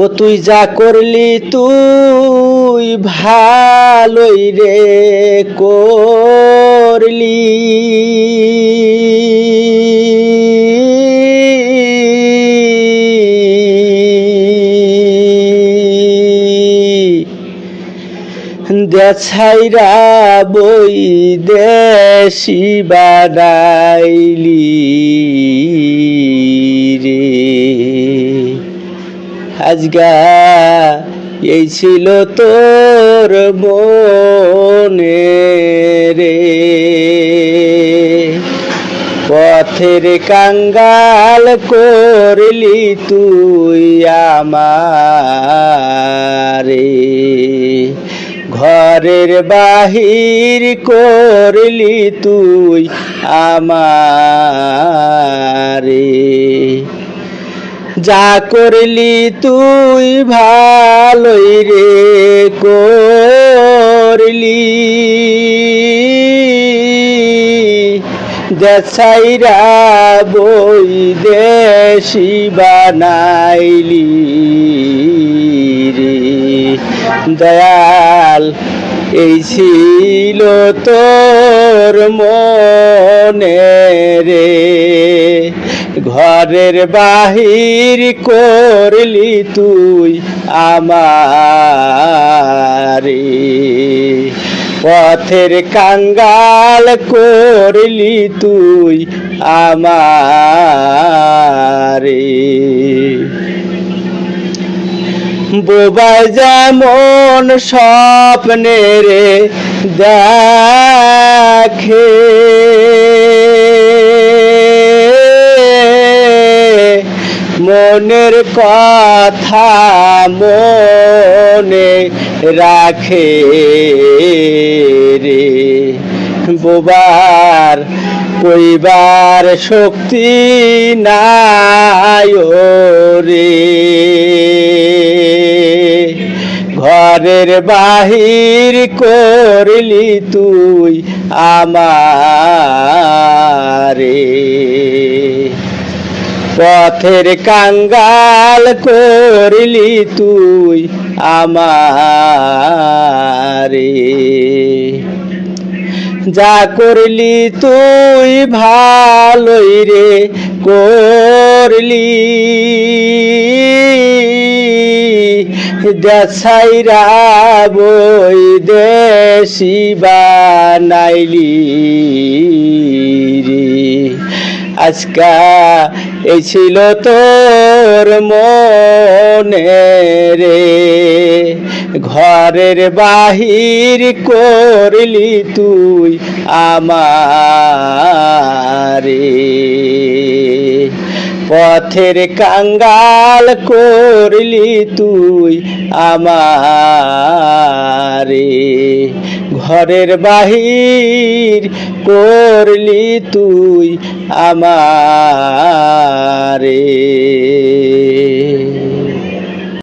ও তুই যা করলি তুই ভালোই রে করলি। দেছাইরা বই দেশি বানাইলি আজগা, এই ছিল তোর মনে রে। পথের কাঙ্গাল করলি তুই আমারে। ঘরের বাহির করলি তুই আমারে। যা করলি তুই ভালোই রে, করলি। দেশাইরা বই দেশি বানাইলি রে। দয়াল, এই ছিল তোর মনে রে। ঘরের বাহির করলি তুই আমারে। পথের কাঙ্গাল করলি তুই আমারে। বোবাই যেমন স্বপ্নে রে দেখে মনের কথা মনে রাখে রে। বোবার, কইবার শক্তি নাই রে। ঘরের বাহির করলি তুই আমারে পথের কাঙ্গাল করলি তুই আমারে। যা করলি তুই ভালোই রে করলি। দেশাইরা বই দেশি বানাইলি আজকা এই ছিল তোর মনে রে। ঘরের বাহির করলি তুই আমারে। পথের কাঙ্গাল করলি তুই আমারে। ঘরের বাহির করলি তুই আমারে।